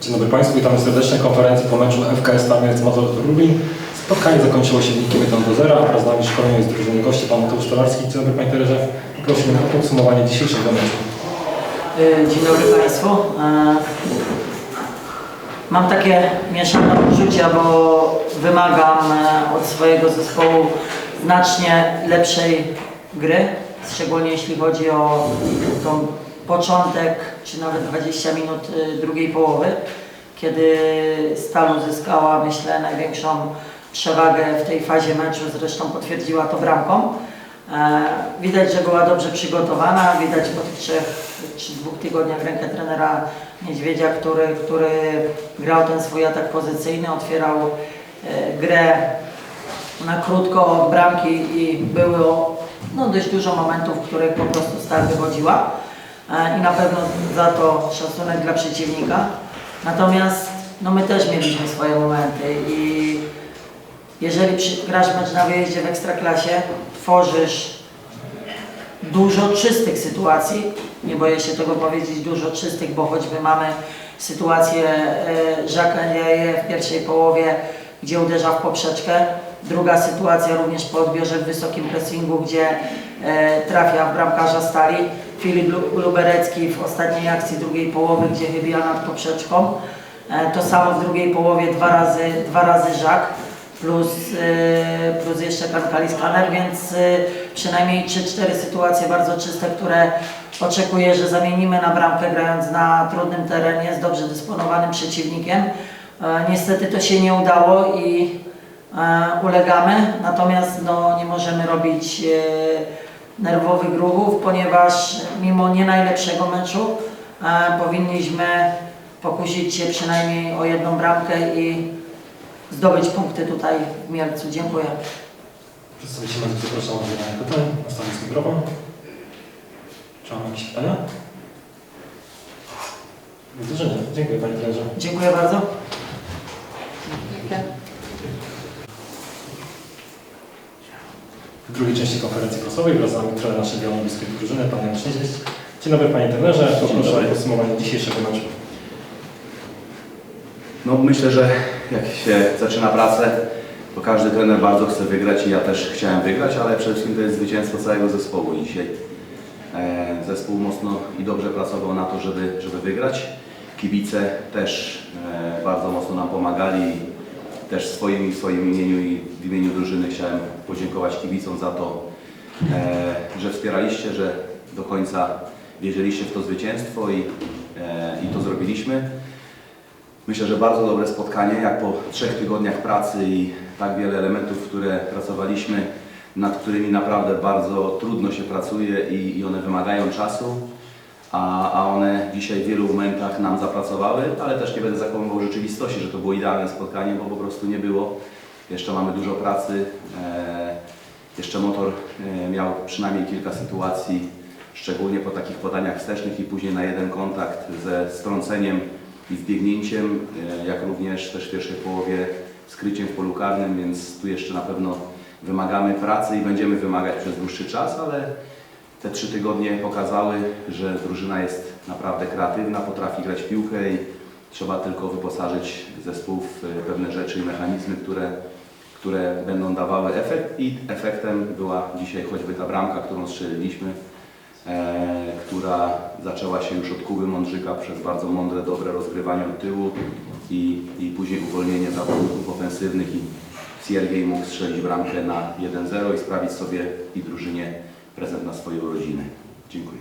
Dzień dobry Państwu, witamy serdecznie konferencji po meczu FKS Tamiec Motor Lublin. Spotkanie zakończyło się wynikiem 1 do 0, a z nami szkolenie z drużyny gości Pan Mateusz Tolarski. Dzień dobry Panie Trenerze. Prosimy o podsumowanie dzisiejszego meczu. Y, Dzień dobry Państwu. E, Mam takie mieszane uczucia, bo wymagam e, od swojego zespołu znacznie lepszej gry, szczególnie jeśli chodzi o tą początek, czy nawet 20 minut y, drugiej połowy, kiedy Stal uzyskała, myślę, największą przewagę w tej fazie meczu, zresztą potwierdziła to bramką. E, Widać, że była dobrze przygotowana, widać po tych trzech czy dwóch tygodniach rękę trenera Niedźwiedzia, który, który grał ten swój atak pozycyjny, otwierał e, grę na krótko od bramki i było no, dość dużo momentów, w których po prostu Stal wychodziła i na pewno za to szacunek dla przeciwnika. Natomiast no, my też mieliśmy swoje momenty i jeżeli grasz mecz na wyjeździe w Ekstraklasie, tworzysz dużo czystych sytuacji, nie boję się tego powiedzieć, dużo czystych, bo choćby mamy sytuację e, Jacques Ndiaye w pierwszej połowie, gdzie uderza w poprzeczkę. Druga sytuacja również po odbiorze w wysokim pressingu, gdzie e, trafia w bramkarza Stali. Filip Lu- Luberecki w ostatniej akcji drugiej połowy, gdzie wybija nad poprzeczką. E, To samo w drugiej połowie dwa razy, dwa razy Jacques plus, e, plus jeszcze Kankali Skaner, więc przynajmniej 3-4 sytuacje bardzo czyste, które oczekuję, że zamienimy na bramkę grając na trudnym terenie z dobrze dysponowanym przeciwnikiem. Niestety to się nie udało i ulegamy, natomiast no, nie możemy robić e, nerwowych ruchów, ponieważ mimo nie najlepszego meczu e, powinniśmy pokusić się przynajmniej o jedną bramkę i zdobyć punkty tutaj w Mielcu. Dziękuję. Przedstawiciele zapraszam o zadanie pytań. Następny mikrofon. Czy mam jakieś pytania? Widzę, że nie. Dziękuję Panie Trenerze. Dziękuję bardzo. W drugiej części konferencji prasowej wraz z nami trener naszej białorusskiej drużyny, Pan Jan Szydzieś. Dzień dobry Panie Trenerze. Poproszę o podsumowanie dzisiejszego meczu. No myślę, że jak się zaczyna pracę, to każdy trener bardzo chce wygrać i ja też chciałem wygrać, ale przede wszystkim to jest zwycięstwo całego zespołu dzisiaj. E, Zespół mocno i dobrze pracował na to, żeby, żeby wygrać. Kibice też e, bardzo mocno nam pomagali też swoim, w swoim imieniu i w imieniu drużyny chciałem podziękować kibicom za to, e, że wspieraliście, że do końca wierzyliście w to zwycięstwo i, e, i to zrobiliśmy. Myślę, że bardzo dobre spotkanie, jak po trzech tygodniach pracy i tak wiele elementów, które pracowaliśmy, nad którymi naprawdę bardzo trudno się pracuje i, i one wymagają czasu, a, a one dzisiaj w wielu momentach nam zapracowały, ale też nie będę zakłamywał rzeczywistości, że to było idealne spotkanie, bo po prostu nie było. Jeszcze mamy dużo pracy. E, jeszcze motor e, miał przynajmniej kilka sytuacji, szczególnie po takich podaniach wstecznych i później na jeden kontakt ze strąceniem i wbiegnięciem, e, jak również też w pierwszej połowie skryciem w polu karnym, więc tu jeszcze na pewno wymagamy pracy i będziemy wymagać przez dłuższy czas, ale te trzy tygodnie pokazały, że drużyna jest naprawdę kreatywna, potrafi grać piłkę i trzeba tylko wyposażyć zespół w e, pewne rzeczy i mechanizmy, które, które będą dawały efekt. I efektem była dzisiaj choćby ta bramka, którą strzeliliśmy, e, która zaczęła się już od Kuby Mądrzyka przez bardzo mądre, dobre rozgrywanie od tyłu i, i później uwolnienie zawodników ofensywnych i Siergiej mógł strzelić bramkę na 1-0 i sprawić sobie i drużynie prezent na swoje urodziny. Dziękuję.